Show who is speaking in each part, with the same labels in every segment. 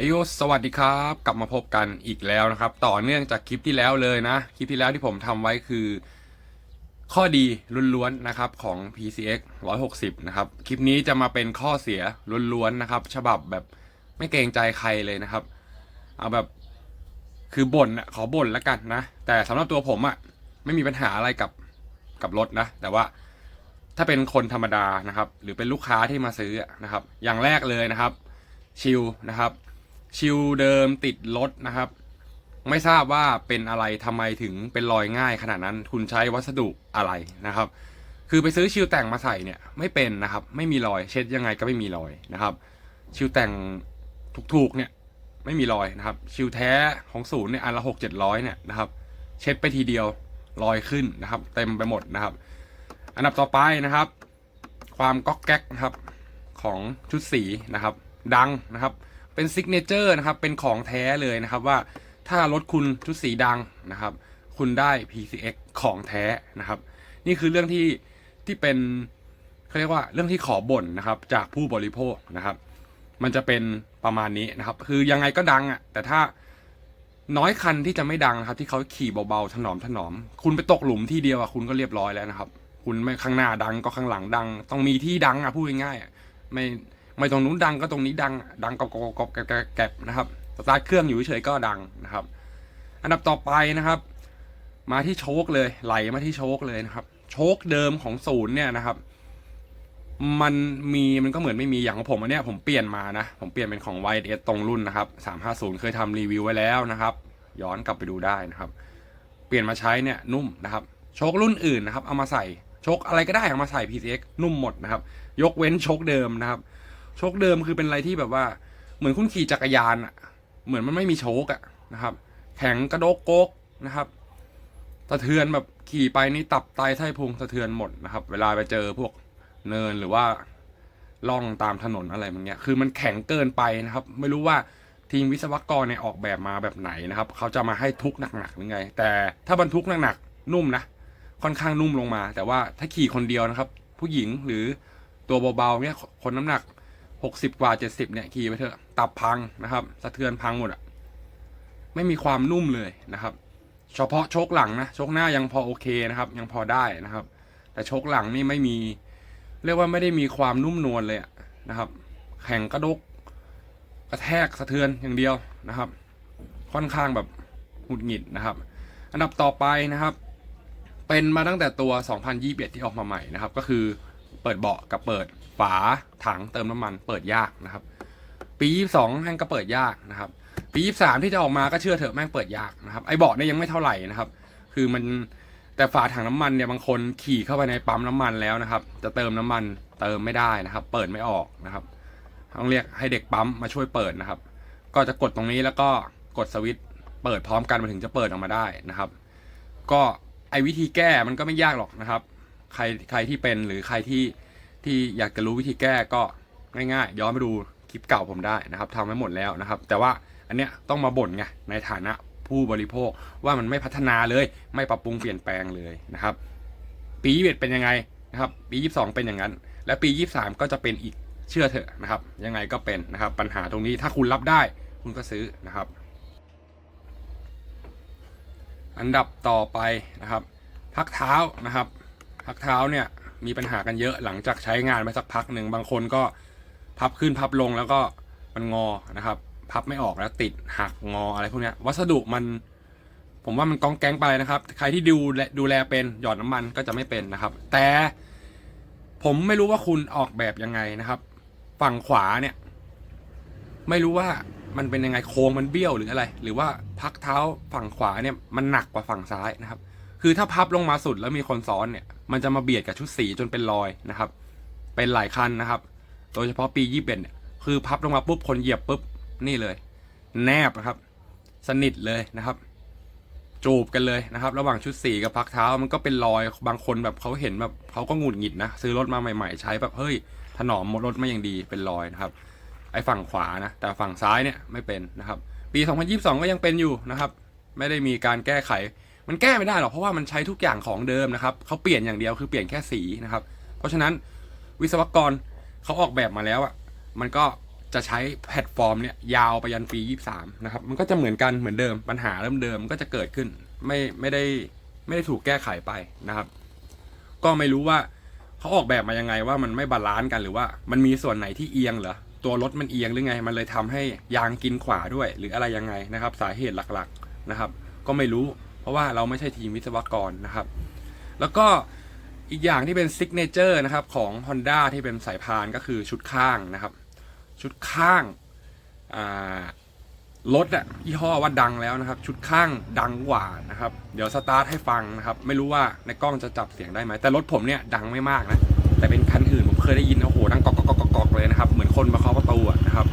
Speaker 1: เอยโสวัสดีครับ กลับมาพบกันอีกแล้วนะครับ ต่อเนื่องจากคลิปที่แล้วเลยนะ คลิปที่แล้วที่ผมทำไว้คือ ข้อดีล้วนๆนะครับของ PCX 160 นะครับ คลิปนี้จะมาเป็นข้อเสียล้วนๆนะครับ ฉบับแบบไม่เกรงใจใครเลยนะครับ เอาแบบคือบ่นอะขอบ่นแล้วกันนะ แต่สำหรับตัวผมอะไม่มีปัญหาอะไรกับกับรถนะ แต่ว่าถ้าเป็นคนธรรมดานะครับ หรือเป็นลูกค้าที่มาซื้อนะครับ อย่างแรกเลยนะครับ ชิลนะครับ ชิลเดิมติดรถนะครับ ไม่ทราบว่าเป็นอะไรทำไมถึงเป็นรอยง่ายขนาดนั้น คุณใช้วัสดุอะไรนะครับ คือไปซื้อชิลแต่งมาใส่เนี่ยไม่เป็นนะครับ ไม่มีรอยเช็ดยังไงก็ไม่มีรอยนะครับ ชิลแต่งถูกๆเนี่ยไม่มีรอยนะครับ ชิลแท้ของศูนย์เนี่ยอันละหกเจ็ดร้อยเนี่ยนะครับ เช็ดไปทีเดียวรอยขึ้นนะครับ เต็มไปหมดนะครับ อันดับต่อไปนะครับ ความก๊อกแก๊กนะครับของชุดสีนะครับ ดังนะครับ เป็นซิกเนเจอร์นะครับ เป็นของแท้เลยนะครับว่าถ้ารถคุณชุดสีดังนะครับ คุณได้ PCX ของแท้นะครับ นี่คือเรื่องที่ที่เป็นเขาเรียกว่าเรื่องที่ขอบ่นนะครับ จากผู้บริโภคนะครับ มันจะเป็นประมาณนี้นะครับ คือยังไงก็ดังอะแต่ถ้าน้อยคันที่จะไม่ดังนะครับ ที่เขาขี่เบาๆถนอมถนอม คุณไปตกหลุมที่เดียวอะคุณก็เรียบร้อยแล้วนะครับ คุณไม่ข้างหน้าดังก็ข้างหลังดัง ต้องมีที่ดังอะพูดง่ายๆอะไม่ ไม่ตรงนู้นดังก็ตรงนี้ดัง ดังกรอบกรอบกบแกรบแกนะครับสตาร์ทเครื่องอยู่เฉยๆก็ดังนะครับ อันดับต่อไปนะครับ มาที่โชคเลยไหลมาที่โชคเลยนะครับ โชคเดิมของศูนย์เนี่ยนะครับ มันมีมันก็เหมือนไม่มีอย่างของผมอันเนี้ยผมเปลี่ยนมานะ ผมเปลี่ยนเป็นของ YS ตรงรุ่นนะครับ350 เคยทำรีวิวไว้แล้วนะครับ ย้อนกลับไปดูได้นะครับ เปลี่ยนมาใช้เนี่ยนุ่มนะครับ โชครุ่นอื่นนะครับ เอามาใส่โชคอะไรก็ได้เอามาใส่ PCX นุ่มหมดนะครับ ยกเว้นโชคเดิมนะครับ โชคเดิมคือเป็นอะไรที่แบบว่า เหมือนคุณขี่จักรยานอะเหมือนมันไม่มีโชคอะนะครับ แข็งกระโดกโกกนะครับสะเทือนแบบขี่ไปนี่ตับไตไส้พุงสะเทือนหมดนะครับ เวลาไปเจอพวกเนินหรือว่าล่องตามถนนอะไรมันเงี้ย คือมันแข็งเกินไปนะครับ ไม่รู้ว่าทีมวิศวกรเนี่ยออกแบบมาแบบไหนนะครับ เขาจะมาให้ทุกหนักๆหรือไง แต่ถ้าบรรทุกหนักๆนุ่มนะ ค่อนข้างนุ่มลงมา แต่ว่าถ้าขี่คนเดียวนะครับ ผู้หญิงหรือตัวเบาๆเนี่ยคนน้ำหนัก หกสิบกว่าเจ็ดสิบเนี่ยขี่ไปเถอะ ตับพังนะครับ สะเทือนพังหมดอะไม่มีความนุ่มเลยนะครับ เฉพาะโชคหลังนะโชคหน้ายังพอโอเคนะครับ ยังพอได้นะครับ แต่โชคหลังนี่ไม่มี เรียกว่าไม่ได้มีความนุ่มนวลเลยนะครับ แข็งกระดกกระแทกสะเทือนอย่างเดียวนะครับ ค่อนข้างแบบหุดหงิดนะครับ อันดับต่อไปนะครับ เป็นมาตั้งแต่ตัว 2021 ที่ออกมาใหม่นะครับ ก็คือเปิดเบาะกับเปิด ฝาถังเติมน้ำมันเปิดยากนะครับ ปี 22แม่งก็เปิดยากนะครับ ปี 23 ที่จะออกมาก็เชื่อเถอะแม่งเปิดยากนะครับไอ้เบาะเนี่ยยังไม่เท่าไหร่นะครับ คือมันแต่ฝาถังน้ำมันเนี่ยบางคนขี่เข้าไปในปั๊มน้ำมันแล้วนะครับ จะเติมน้ำมันเติมไม่ได้นะครับ เปิดไม่ออกนะครับต้องเรียกให้เด็กปั๊มมาช่วยเปิดนะครับ ก็จะกดตรงนี้แล้วก็กดสวิตช์เปิดพร้อมกันมาถึงจะเปิดออกมาได้นะครับ ก็ไอ้วิธีแก้มันก็ไม่ยากหรอกนะครับ ใครใครที่เป็นหรือใครที่ ที่อยากจะรู้วิธีแก้ก็ง่ายๆ ย้อนไปดูคลิปเก่าผมได้นะครับทำไว้หมดแล้วนะครับ แต่ว่าอันเนี้ยต้องมาบ่นไงในฐานะผู้บริโภคว่ามันไม่พัฒนาเลยไม่ปรับปรุงเปลี่ยนแปลงเลยนะครับ ปี21เป็นยังไงนะครับ ปี22เป็นอย่างนั้น และปี23ก็จะเป็นอีกเชื่อเถอะนะครับ ยังไงก็เป็นนะครับ ปัญหาตรงนี้ถ้าคุณรับได้คุณก็ซื้อนะครับ อันดับต่อไปนะครับ พักเท้านะครับ พักเท้าเนี่ย มีปัญหากันเยอะหลังจากใช้งานไปสักพักหนึ่งบางคนก็พับขึ้นพับลงแล้วก็มันงอนะครับ พับไม่ออกแล้วติดหักงออะไรพวกนี้วัสดุมัน ผมว่ามันกองแกงไปนะครับ ใครที่ดูแลดูแลเป็นหยอดน้ำมันก็จะไม่เป็นนะครับ แต่ผมไม่รู้ว่าคุณออกแบบยังไงนะครับ ฝั่งขวาเนี่ย ไม่รู้ว่ามันเป็นยังไงโค้งมันเบี้ยวหรืออะไร หรือว่าพักเท้าฝั่งขวาเนี่ยมันหนักกว่าฝั่งซ้ายนะครับ คือถ้าพับลงมาสุดแล้วมีคนซ้อนเนี่ย มันจะมาเบียดกับชุดสีจนเป็นรอยนะครับ เป็นหลายคันนะครับ โดยเฉพาะปียี่สิบเนี่ยคือพับลงมาปุ๊บคนเหยียบปุ๊บนี่เลย แนบนะครับ สนิทเลยนะครับ จูบกันเลยนะครับ ระหว่างชุดสีกับพักเท้ามันก็เป็นรอยบางคนแบบเขาเห็นแบบเขาก็หงุดหงิดนะซื้อรถมาใหม่ๆ ใช้แบบเฮ้ยถนอมรถมาอย่างดีเป็นรอยนะครับ ไอ้ฝั่งขวานะ แต่ฝั่งซ้ายเนี่ยไม่เป็นนะครับ ปี 2022 ก็ยังเป็นอยู่นะครับ ไม่ได้มีการแก้ไข มันแก้ไม่ได้หรอกเพราะว่ามันใช้ทุกอย่างของเดิมนะครับเขาเปลี่ยนอย่างเดียวคือเปลี่ยนแค่สีนะครับ เพราะฉะนั้นวิศวกรเขาออกแบบมาแล้วอะมันก็จะใช้แพลตฟอร์มเนี่ยยาวไปยันปี 23 นะครับ มันก็จะเหมือนกันเหมือนเดิมปัญหาเริ่มเดิมก็จะเกิดขึ้นไม่ไม่ได้ไม่ได้ถูกแก้ไขไปนะครับ ก็ไม่รู้ว่าเขาออกแบบมายังไงว่ามันไม่บาลานซ์กันหรือว่า มันมีส่วนไหนที่เอียงเหรอตัวรถมันเอียงหรือไง มันเลยทำให้ยางกินขวาด้วย หรืออะไรยังไงนะครับ สาเหตุหลักๆนะครับ ก็ไม่รู้ ราะว่าเราไม่ใช่ทีมวิศวกรนะครับ แล้วก็อีกอย่างที่เป็นซิกเนเจอร์นะครับของ Honda ที่เป็นสายพานก็คือชุดข้างนะครับ ชุดข้างรถอะยี่ห้อว่าดังแล้วนะครับ ชุดข้างดังกว่านะครับ เดี๋ยวสตาร์ทให้ฟังนะครับ ไม่รู้ว่าในกล้องจะจับเสียงได้ไหมแต่รถผมเนี่ยดังไม่มากนะแต่เป็นคันอื่นผมเคยได้ยินโอ้โหดังกอกกอกกอกกอกเลยนะครับเหมือนคนมาเคาะประตูอะนะครับ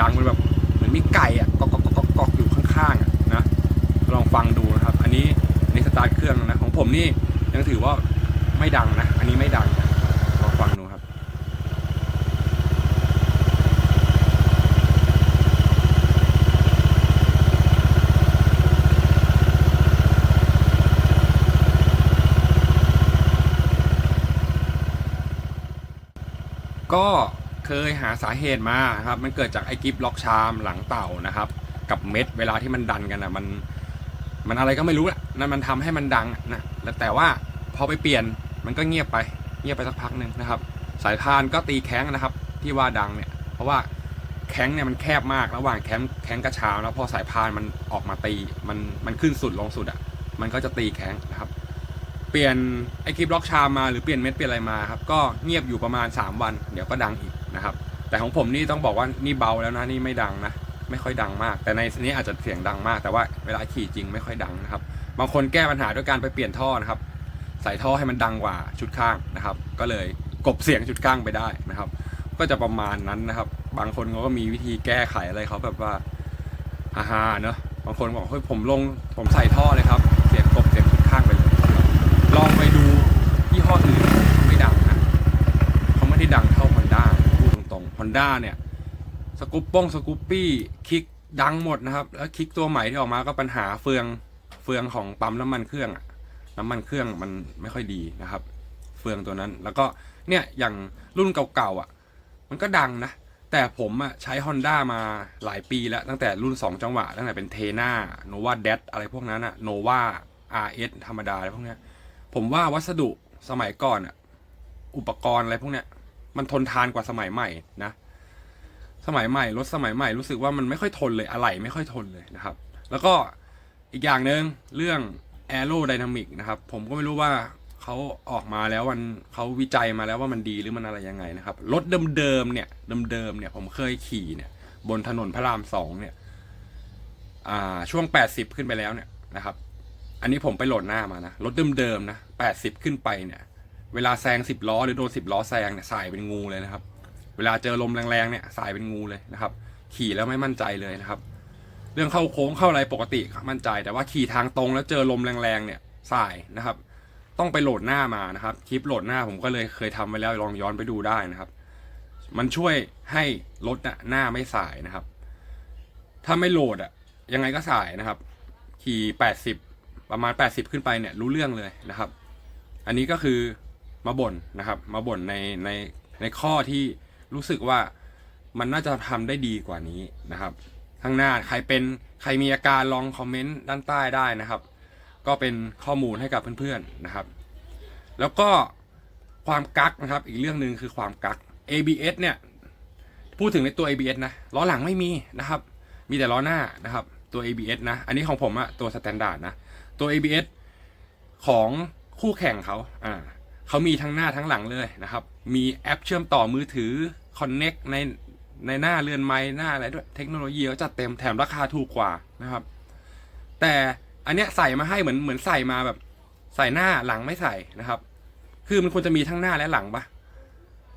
Speaker 1: ดังเป็นแบบเหมือนมีไก่อะกอกกอกกอกกอกกอกอยู่ข้างๆอะนะลองฟังดู นะครับอันนี้ในสตาร์ทเครื่องนะของผมนี่ยังถือว่าไม่ดังนะ อันนี้ไม่ดังนะลองฟังดูครับ ก็เคยหาสาเหตุมาครับ มันเกิดจากไอ้กิฟล็อกชามหลังเต่านะครับ กับเม็ดเวลาที่มันดันกันอะมัน มันอะไรก็ไม่รู้แหละนั่นมันทำให้มันดังนะแต่ว่าพอไปเปลี่ยนมันก็เงียบไป เงียบไปสักพักหนึ่งนะครับ สายพานก็ตีแข้งนะครับ ที่ว่าดังเนี่ย เพราะว่าแข้งเนี่ยมันแคบมากระหว่างแข้งแข้งกระชามแล้วพอสายพานมันออกมาตีมันมันขึ้นสุดลงสุดอะ มันก็จะตีแข้งนะครับ เปลี่ยนไอคลิปล็อกชามมาหรือเปลี่ยนเม็ดเปลี่ยนอะไรมาครับก็เงียบอยู่ประมาณ 3 วัน เดี๋ยวก็ดังอีกนะครับ แต่ของผมนี่ต้องบอกว่านี่เบาแล้วนะนี่ไม่ดังนะ ไม่ค่อยดังมาก แต่ในนี้อาจจะเสียงดังมาก แต่ว่าเวลาขี่จริงไม่ค่อยดังนะครับ บางคนแก้ปัญหาด้วยการไปเปลี่ยนท่อนะครับ ใส่ท่อให้มันดังกว่าชุดข้างนะครับ ก็เลยกบเสียงชุดข้างไปได้นะครับ ก็จะประมาณนั้นนะครับ บางคนเขาก็มีวิธีแก้ไขอะไรเขาแบบว่าฮ่าฮาๆเนอะบางคนบอกเฮ้ยผมลงผมใส่ท่อเลยครับ เสียงกบเสียงชุดข้างไปเลยลองไปดูยี่ห้ออื่นไม่ดังนะเขาไม่ได้ดังเท่า Honda พูดตรงๆ Honda เนี่ย สกูปป้งสกูปปี้คลิกดังหมดนะครับ แล้วคลิกตัวใหม่ที่ออกมาก็ปัญหาเฟืองเฟืองของปั๊มน้ำมันเครื่องอะน้ำมันเครื่องมันไม่ค่อยดีนะครับ เฟืองตัวนั้น แล้วก็เนี่ยอย่างรุ่นเก่าๆอะ มันก็ดังนะ แต่ผมอะใช้ Honda มาหลายปีแล้วตั้งแต่รุ่น 2 จังหวะ ตั้งแต่เป็นเทน่าโนวาเดอะไรพวกนั้นอะโนวา RS ธรรมดาอะไรพวกเนี้ยผมว่าวัสดุสมัยก่อนอะอุปกรณ์อะไรพวกเนี้ยมันทนทานกว่าสมัยใหม่นะ สมัยใหม่รถสมัยใหม่รู้สึกว่ามันไม่ค่อยทนเลยอะไหล่ไม่ค่อยทนเลยนะครับ แล้วก็อีกอย่างหนึ่งเรื่อง aerodynamic นะครับผมก็ไม่รู้ว่าเขาออกมาแล้วมันเขาวิจัยมาแล้วว่ามันดีหรือมันอะไรยังไงนะครับรถเดิมๆเนี่ยเดิมๆเนี่ยผมเคยขี่เนี่ยบนถนนพระรามสองเนี่ยอ่าช่วง 80 ขึ้นไปแล้วเนี่ยนะครับ อันนี้ผมไปโหลดหน้ามานะรถเดิมๆนะ80 ขึ้นไปเนี่ย เวลาแซง10ล้อหรือโดน10ล้อแซงเนี่ยสายเป็นงูเลยนะครับ เวลาเจอลมแรงๆเนี่ยสายเป็นงูเลยนะครับ ขี่แล้วไม่มั่นใจเลยนะครับ เรื่องเข้าโค้งเข้าอะไรปกติมั่นใจ แต่ว่าขี่ทางตรงแล้วเจอลมแรงๆเนี่ยสายนะครับ ต้องไปโหลดหน้ามานะครับ คลิปโหลดหน้าผมก็เลยเคยทำไว้แล้วลองย้อนไปดูได้นะครับ มันช่วยให้รถน่ะหน้าไม่สายนะครับ ถ้าไม่โหลดอะยังไงก็สายนะครับ ขี่80ประมาณ 80 ขึ้นไปเนี่ยรู้เรื่องเลยนะครับ อันนี้ก็คือมาบ่นนะครับ มาบ่นในในในข้อที่ รู้สึกว่ามันน่าจะทำได้ดีกว่านี้นะครับ ข้างหน้าใครเป็นใครมีอาการลองคอมเมนต์ด้านใต้ได้นะครับ ก็เป็นข้อมูลให้กับเพื่อนๆนะครับ แล้วก็ความกักนะครับ อีกเรื่องหนึ่งคือความกัก ABS เนี่ยพูดถึงในตัว ABS นะล้อหลังไม่มีนะครับ มีแต่ล้อหน้านะครับ ตัว ABS นะ อันนี้ของผมอะตัวสแตนดาร์ดนะ ตัว ABS ของคู่แข่งเขาอ่า เขามีทั้งหน้าทั้งหลังเลยนะครับ มีแอปเชื่อมต่อมือถือ Connect ในในหน้าเรือนไม้หน้าอะไรด้วย เทคโนโลยีเขาจัดเต็มแถมราคาถูกกว่านะครับ แต่อันเนี้ยใส่มาให้เหมือนเหมือนใส่มาแบบ ใส่หน้าหลังไม่ใส่นะครับ คือมันควรจะมีทั้งหน้าและหลังปะ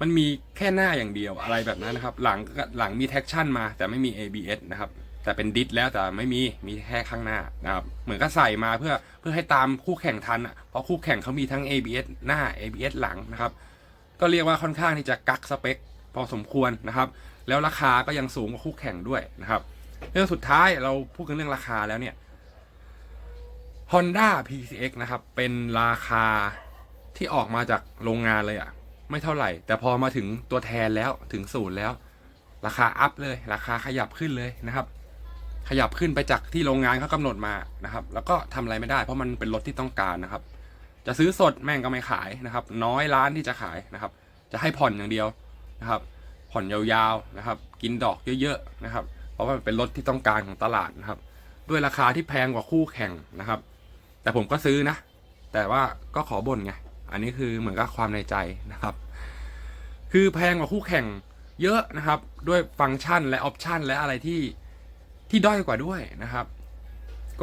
Speaker 1: มันมีแค่หน้าอย่างเดียวอะไรแบบนั้นนะครับ หลังหลังมีแท็กชั่นมาแต่ไม่มี ABS นะครับ แต่เป็นดิสแล้วแต่ไม่มีมีแค่ข้างหน้านะครับเหมือนก็ใส่มาเพื่อเพื่อให้ตามคู่แข่งทันอะเพราะคู่แข่งเขามีทั้ง ABS หน้า ABS หลังนะครับ ก็เรียกว่าค่อนข้างที่จะกักสเปค พอสมควรนะครับ แล้วราคาก็ยังสูงกว่าคู่แข่งด้วยนะครับ เรื่องสุดท้ายเราพูดกันเรื่องราคาแล้วเนี่ย Honda PCX นะครับ เป็นราคาที่ออกมาจากโรงงานเลยอะ่ะ ไม่เท่าไหร่ แต่พอมาถึงตัวแทนแล้วถึงศูนย์แล้ว ราคาอัพเลย ราคาขยับขึ้นเลยนะครับ ขยับขึ้นไปจากที่โรงงานเขากำหนดมานะครับ แล้วก็ทำอะไรไม่ได้ เพราะมันเป็นรถที่ต้องการนะครับ จะซื้อสดแม่งก็ไม่ขายนะครับ น้อยร้านที่จะขายนะครับ จะให้ผ่อนอย่างเดียวนะครับ ผ่อนยาวๆนะครับ กินดอกเยอะๆนะครับ เพราะว่ามันเป็นรถที่ต้องการของตลาดนะครับ ด้วยราคาที่แพงกว่าคู่แข่งนะครับ แต่ผมก็ซื้อนะ แต่ว่าก็ขอบ่นไง อันนี้คือเหมือนกับความในใจนะครับ คือแพงกว่าคู่แข่งเยอะนะครับ ด้วยฟังก์ชันและออปชันและอะไรที่ ที่ด้อยกว่าด้วยนะครับ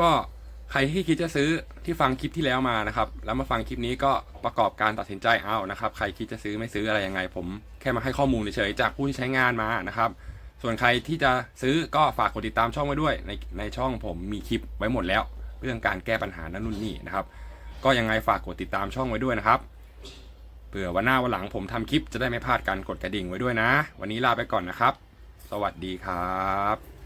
Speaker 1: ก็ใครที่คิดจะซื้อที่ฟังคลิปที่แล้วมานะครับ แล้วมาฟังคลิปนี้ก็ประกอบการตัดสินใจเอานะครับ ใครคิดจะซื้อไม่ซื้ออะไรยังไง ผมแค่มาให้ข้อมูลเฉยๆจากผู้ที่ใช้งานมานะครับ ส่วนใครที่จะซื้อก็ฝากกดติดตามช่องไว้ด้วย ในในช่องผมมีคลิปไว้หมดแล้ว เรื่องการแก้ปัญหานั้นนู่นนี่นะครับ ก็ยังไงฝากกดติดตามช่องไว้ด้วยนะครับเผื่อวันหน้าวันหลังผมทำคลิปจะได้ไม่พลาดการกดกระดิ่งไว้ด้วยนะ วันนี้ลาไปก่อนนะครับ สวัสดีครับ